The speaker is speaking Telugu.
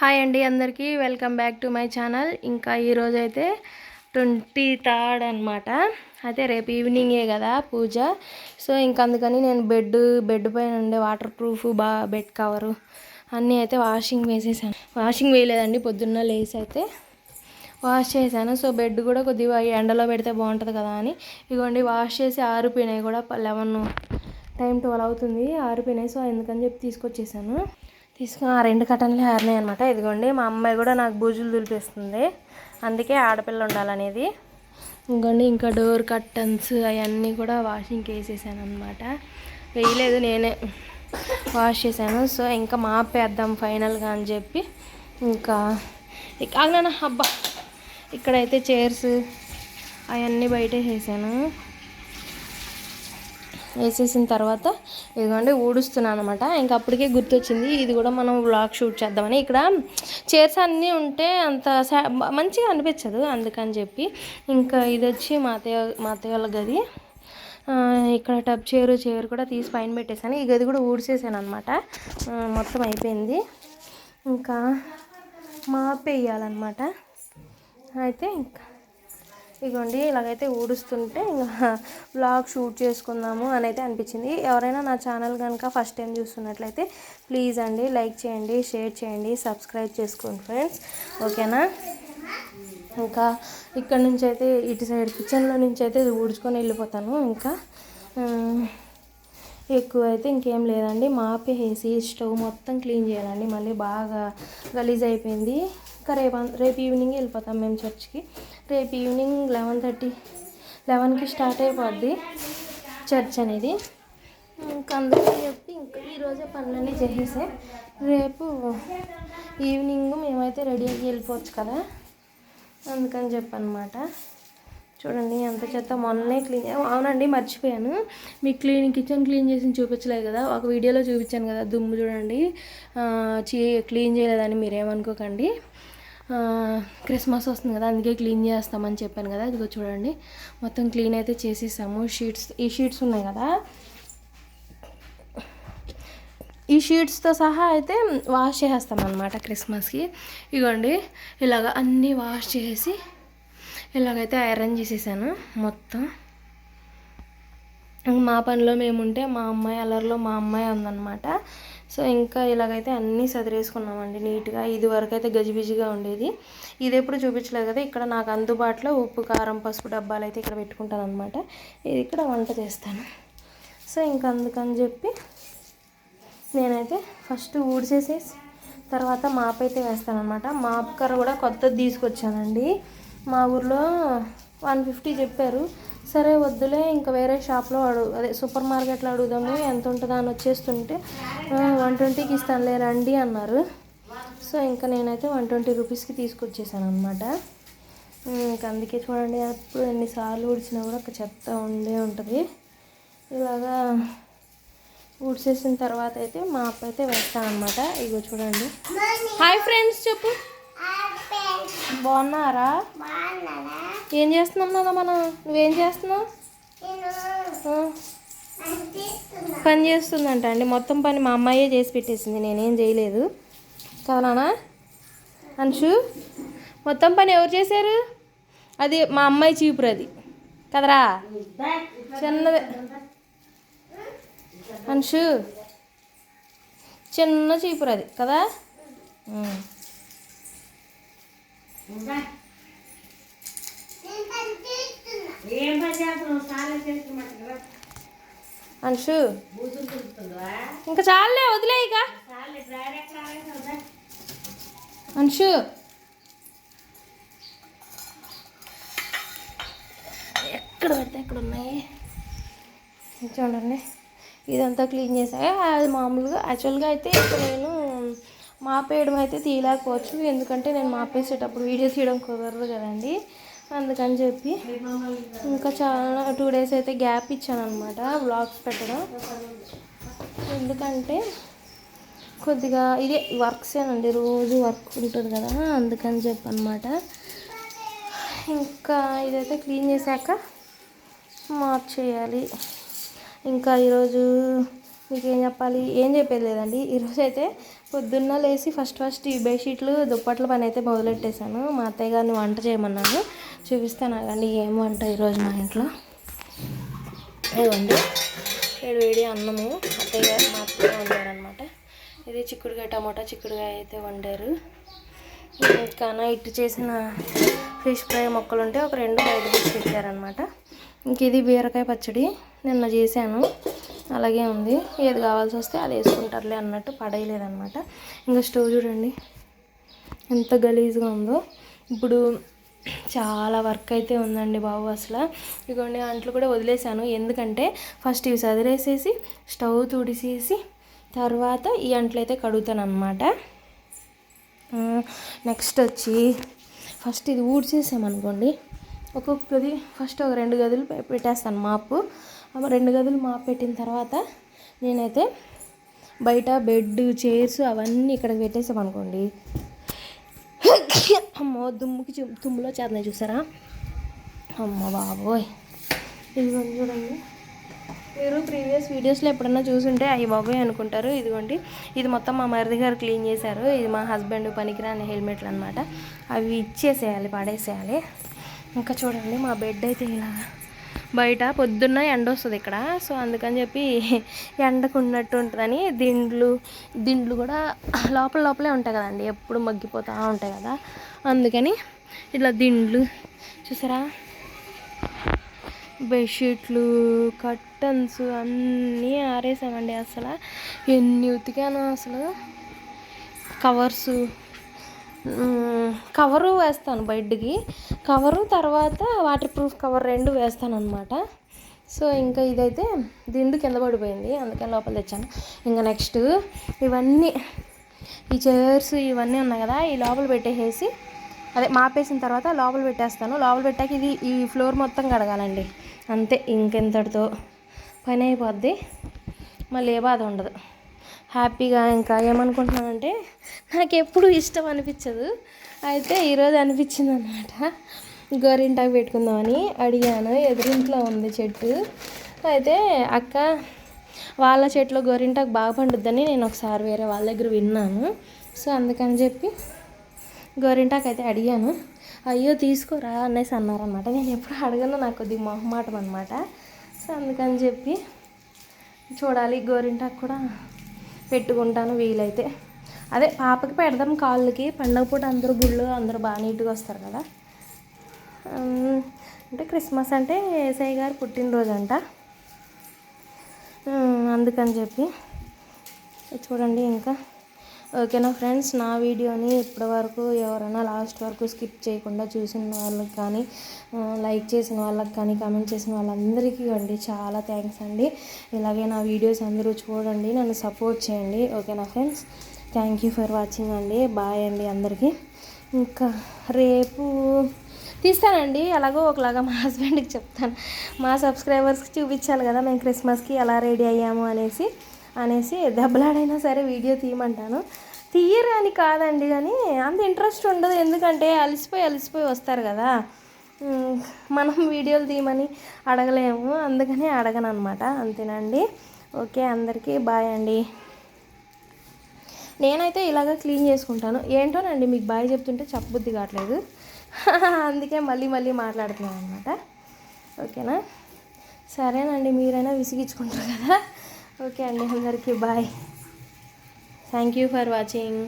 హాయ్ అండి అందరికీ. Welcome back to my channel. ఇంకా ఈరోజు అయితే ట్వంటీ థర్డ్ అనమాట అయితే రేపు ఈవినింగే కదా పూజ. సో ఇంక అందుకని నేను బెడ్ బెడ్ పైన ఉండే వాటర్ ప్రూఫ్ బా బెడ్ కవరు అన్నీ అయితే వాషింగ్ వేసేసాను. వాషింగ్ వేయలేదండి పొద్దున్న లేసి అయితే వాష్ చేశాను. సో బెడ్ కూడా కొద్దిగా ఎండలో పెడితే బాగుంటుంది కదా అని. ఇదిగోండి వాష్ చేసి ఆరిపోయినాయి కూడా లెవెన్ టైం ట్వెల్వ్ అవుతుంది ఆరిపోయినాయి. సో ఎందుకని చెప్పి తీసుకొచ్చేసాను. తీసుకుని ఆ రెండు కటన్లు హారినాయి అనమాట ఇదిగోండి మా అమ్మాయి కూడా నాకు బూజులు దులిపేస్తుంది. అందుకే ఆడపిల్ల ఉండాలనేది. ఇంకోండి ఇంకా డోర్ కర్టన్స్ అవన్నీ కూడా వాషింగ్కి వేసేసాను అనమాట వేయలేదు నేనే వాష్ చేశాను. సో ఇంకా మాపేద్దాం ఫైనల్గా అని చెప్పి ఇంకా ఆగ్నా అబ్బా! ఇక్కడైతే చైర్స్ అవన్నీ బయట వేసాను వేసేసిన తర్వాత ఇదిగోండి ఊడుస్తున్నాను అనమాట ఇంకా అప్పటికే గుర్తొచ్చింది ఇది కూడా మనం వ్లాగ్ షూట్ చేద్దామని. ఇక్కడ చైర్స్ అన్నీ ఉంటే అంత సా- మంచిగా అనిపించదు అందుకని చెప్పి. ఇంకా ఇది వచ్చి మా అత్తయ్య మా అత్తయ్య వాళ్ళ గది. ఇక్కడ టబ్ చైర్ చైర్ కూడా తీసి పైన పెట్టేశాను. ఈ గది కూడా ఊడ్చేసాను అనమాట మొత్తం అయిపోయింది. ఇంకా మాపేయాలన్నమాట. అయితే ఇంకా ఇగోండి ఇలాగైతే ఊడుస్తుంటే ఇంకా బ్లాగ్ షూట్ చేసుకుందాము అని అయితే అనిపించింది. ఎవరైనా నా ఛానల్ కనుక ఫస్ట్ టైం చూస్తున్నట్లయితే ప్లీజ్ అండి లైక్ చేయండి షేర్ చేయండి సబ్స్క్రైబ్ చేసుకోండి ఫ్రెండ్స్ ఓకేనా ఇంకా ఇక్కడ నుంచి అయితే ఇటు సైడ్ కిచెన్లో నుంచి అయితే ఊడ్చుకొని వెళ్ళిపోతాను. ఇంకా ఎక్కువ అయితే ఇంకేం లేదండి. మాపేసి స్టవ్ మొత్తం క్లీన్ చేయాలండి. మళ్ళీ బాగా గలీజ్ అయిపోయింది. ఇంకా రేపు రేపు ఈవినింగ్ వెళ్ళిపోతాం మేము చర్చ్కి. రేపు ఈవినింగ్ లెవెన్ థర్టీ లెవెన్కి స్టార్ట్ అయిపోద్ది చర్చ్ అనేది. ఇంకా అందుకని చెప్పి ఇంకా ఈరోజే పనులన్నీ చేసేసే. రేపు ఈవినింగ్ మేమైతే రెడీ అయ్యి వెళ్ళిపోవచ్చు కదా. అందుకని చెప్పనమాట. చూడండి ఎంత చెత్త మొన్నే క్లీన్ అవునండి మర్చిపోయాను. మీకు క్లీన్ కిచెన్ క్లీన్ చేసి చూపించలేదు కదా ఒక వీడియోలో చూపించాను కదా దుమ్ము చూడండి. చీ క్లీన్ చేయలేదని మీరేమనుకోకండి. క్రిస్మస్ వస్తుంది కదా అందుకే క్లీన్ చేస్తామని చెప్పాను కదా ఇదిగో చూడండి. మొత్తం క్లీన్ అయితే చేసేసాము. షీట్స్ ఈ షీట్స్ ఉన్నాయి కదా. ఈ షీట్స్తో సహా అయితే వాష్ చేసేస్తాం అనమాట క్రిస్మస్కి. ఇగోండి ఇలాగ అన్నీ వాష్ చేసి ఇలాగైతే ఐరన్ చేసేసాను మొత్తం. మా పనిలో మేముంటే మా అమ్మాయి అల్లరిలో మా అమ్మాయి ఉందన్నమాట. సో ఇంకా ఇలాగైతే అన్నీ సదిరేసుకున్నామండి నీట్గా. ఇది వరకు అయితే గజిబిజిగా ఉండేది. ఇది ఎప్పుడు చూపించలేదు కదా ఇక్కడ నాకు అందుబాటులో ఉప్పు కారం పసుపు డబ్బాలు అయితే ఇక్కడ పెట్టుకుంటాను అనమాట ఇది ఇక్కడ వంట చేస్తాను. సో ఇంకా అందుకని చెప్పి నేనైతే ఫస్ట్ ఊడ్చేసేసి తర్వాత మాప్ అయితే వేస్తానమాట మాప్ కర్ర కూడా కొత్తది తీసుకొచ్చానండి. మా ఊర్లో వన్ ఫిఫ్టీ చెప్పారు. సరే వద్దులే ఇంకా వేరే షాప్లో అడుగు అదే సూపర్ మార్కెట్లో అడుగుదాము ఎంత ఉంటుందా అని వచ్చేస్తుంటే వన్ ట్వంటీకి ఇస్తానులే రండి అన్నారు. సో ఇంకా నేనైతే వన్ ట్వంటీ రూపీస్కి తీసుకొచ్చేసాను అనమాట ఇంకా అందుకే చూడండి అప్పుడు ఎన్నిసార్లు ఊడ్చినా కూడా ఒక చెత్త ఉండే ఉంటుంది. ఇలాగా ఊడ్చేసిన తర్వాత అయితే మా అప్ప అయితే వేస్తానమాట ఇగో చూడండి. హాయ్ ఫ్రెండ్స్ చెప్పు. బాగున్నారా? ఏం చేస్తున్నాం నాన్న మనం? నువ్వేం చేస్తున్నావు? పని చేస్తుందంట అండి. మొత్తం పని మా అమ్మాయే చేసి పెట్టేసింది. నేనేం చేయలేదు. కదా నాన్న? అంశు మొత్తం పని ఎవరు చేశారు? అది మా అమ్మాయి చీపురు అది. కదరా? చిన్నదే. అంశు చిన్న చీపురు అది. కదా? ఉమ్. ఏం పని చేస్తున్నావు? చాలా చేస్తున్నట్టుగా అంశు ఇంకా చాలే వదిలే ఇక. అంశు ఎక్కడ పెడితే ఎక్కడ ఉన్నాయి. చూడండి. ఇదంతా క్లీన్ చేసా అది మామూలుగా యాక్చువల్గా అయితే ఇప్పుడు నేను మాపేయడం అయితే తీయలేకపోవచ్చు. ఎందుకంటే నేను మాపేసేటప్పుడు వీడియో తీయడం కుదరదు కదండి. అందుకని చెప్పి ఇంకా చాలా టూ డేస్ అయితే గ్యాప్ ఇచ్చాను అనమాట వ్లాగ్స్ పెట్టడం. ఎందుకంటే కొద్దిగా ఇదే వర్క్సేనండి రోజు వర్క్ ఉంటుంది కదా అందుకని చెప్పి అనమాట ఇంకా ఇదైతే క్లీన్ చేశాక మార్చేయాలి. ఇంకా ఈరోజు మీకు ఏం చెప్పాలి? ఏం చెప్పేది లేదండి. ఈరోజు అయితే పొద్దున్న లేచి ఫస్ట్ ఫస్ట్ ఈ బెడ్షీట్లు దుప్పట్ల పని అయితే మొదలెట్టేశాను. మా అత్తయ్య గారిని వంట చేయమన్నాను చూపిస్తాను అండి ఏం వంట ఈరోజు మా ఇంట్లో? ఇదిగోండి. వేడి వేడి అన్నము. అత్తయ్య గారు మా అత్తయ్య వండారనమాట ఇది చిక్కుడుకాయ టమాటా చిక్కుడుకాయ అయితే వండారు. ఇంకా ఇట్టు చేసిన ఫిష్ ఫ్రై మొక్కలు ఉంటే ఒక రెండు బయట తీసి పెట్టారనమాట ఇంక ఇది బీరకాయ పచ్చడి. నిన్న చేశాను. అలాగే ఉంది. ఏది కావాల్సి వస్తే అది వేసుకుంటారులే అన్నట్టు పడేయలేదన్నమాట. ఇంకా స్టవ్ చూడండి. ఎంత గలీజ్గా ఉందో. ఇప్పుడు చాలా వర్క్ అయితే ఉందండి బాబు అసలు. ఇదిగోండి అంట్లు కూడా వదిలేశాను. ఎందుకంటే ఫస్ట్ ఇవి చదిలేసేసి స్టవ్ తుడిసేసి తర్వాత ఈ అంట్లు అయితే కడుగుతాను అనమాట నెక్స్ట్ వచ్చి ఫస్ట్ ఇది ఊడ్చేసామనుకోండి ఒక్కొక్క గది ఫస్ట్ ఒక రెండు గదులు పెట్టేస్తాను మాపు. రెండు గదులు మాపు పెట్టిన తర్వాత నేనైతే బయట బెడ్ చైర్స్ అవన్నీ ఇక్కడ పెట్టేసామనుకోండి అమ్మో దుమ్ముకి దుమ్ములో తుమ్ములో చేతనే చూసారా? అమ్మ బాబోయ్. ఇదిగోండి చూడండి. మీరు ప్రీవియస్ వీడియోస్లో ఎప్పుడన్నా చూసుంటే అవి బాబోయ్ అనుకుంటారు. ఇదిగోండి ఇది మొత్తం మా మరిది గారు క్లీన్ చేశారు. ఇది మా హస్బెండ్ పనికిరాని హెల్మెట్లు అనమాట అవి ఇచ్చేసేయాలి పడేసేయాలి. ఇంకా చూడండి మా బెడ్ అయితే ఇలా బయట పొద్దున్న ఎండ వస్తుంది ఇక్కడ. సో అందుకని చెప్పి ఎండకు ఉన్నట్టు ఉంటుందని దిండ్లు దిండ్లు కూడా లోపల లోపలే ఉంటాయి కదండి. ఎప్పుడు మగ్గిపోతూ ఉంటాయి కదా. అందుకని ఇట్లా దిండ్లు చూసారా? బెడ్షీట్లు కర్టన్స్ అన్నీ ఆరేసామండి అసలు. ఎన్ని ఉతికాను అసలు. కవర్సు. కవరు వేస్తాను బెడ్కి కవరు తర్వాత వాటర్ ప్రూఫ్ కవర్ రెండు వేస్తాను అనమాట సో ఇంకా ఇదైతే దిండు కింద పడిపోయింది. అందుకని లోపల తెచ్చాను. ఇంకా నెక్స్ట్ ఇవన్నీ ఈ చైర్స్ ఇవన్నీ ఉన్నాయి కదా ఈ లోపల పెట్టేసేసి అదే మాపేసిన తర్వాత లోపల పెట్టేస్తాను. లోపల పెట్టాక ఇది ఈ ఫ్లోర్ మొత్తం కడగాలండి. అంతే ఇంకెంతటితో పని అయిపోద్ది. మళ్ళీ ఏ బాధ ఉండదు. హ్యాపీగా ఇంకా ఏమనుకుంటున్నానంటే నాకు ఎప్పుడు ఇష్టం అనిపించదు. అయితే ఈరోజు అనిపించింది అనమాట గోరింటాకు పెట్టుకుందామని అడిగాను. ఎదురింట్లో ఉంది చెట్టు. అయితే అక్క వాళ్ళ చెట్లో గోరింటాకు బాగా పండుద్దని నేను ఒకసారి వేరే వాళ్ళ దగ్గర విన్నాను. సో అందుకని చెప్పి గోరింటాకు అయితే అడిగాను. అయ్యో తీసుకోరా అనేసి అన్నారనమాట. నేను ఎప్పుడు అడగను నాకు కొద్దిగా మొహమాటం అనమాట. సో అందుకని చెప్పి చూడాలి గోరింటాకు కూడా పెట్టుకుంటాను వీలైతే. అదే పాపకి పెడదాం కాళ్ళకి. పండగ పూట అందరూ గుళ్ళు అందరూ బాగా నీట్గా వస్తారు కదా. అంటే క్రిస్మస్ అంటే ఏసఐ గారు పుట్టినరోజు అంట అందుకని చెప్పి. చూడండి ఇంకా. ఓకేనా ఫ్రెండ్స్ నా వీడియోని ఇప్పటి వరకు ఎవరైనా లాస్ట్ వరకు స్కిప్ చేయకుండా చూసిన వాళ్ళకి కానీ లైక్ చేసిన వాళ్ళకి కానీ కామెంట్ చేసిన వాళ్ళందరికీ అండి చాలా థ్యాంక్స్ అండి. ఇలాగే నా వీడియోస్ అందరూ చూడండి నన్ను సపోర్ట్ చేయండి. ఓకేనా friends thank you for watching అండి. బాయ్ అండి అందరికీ. ఇంకా రేపు తీస్తానండి అలాగో ఒకలాగా మా హస్బెండ్కి చెప్తాను. మా సబ్స్క్రైబర్స్కి చూపించాలి కదా మేము క్రిస్మస్కి ఎలా రెడీ అయ్యాము అనేసి. అనేసి దెబ్బలాడైనా సరే వీడియో తీయమంటాను. తీయరు అని కాదండి కానీ అంత ఇంట్రెస్ట్ ఉండదు. ఎందుకంటే అలసిపోయి అలసిపోయి వస్తారు కదా. మనం వీడియోలు తీయమని అడగలేము. అందుకని అడగను అనమాట అంతేనండి. ఓకే అందరికీ బాయ్ అండి. నేనైతే ఇలాగ క్లీన్ చేసుకుంటాను. ఏంటోనండి మీకు బాయ్ చెప్తుంటే చెప్పబుద్ధి కావట్లేదు. అందుకే మళ్ళీ మళ్ళీ మాట్లాడుతున్నాను అనమాట ఓకేనా? సరేనండి మీరైనా విసిగించుకుంటారు కదా. ఓకే అండి అందరికీ bye. Thank you for watching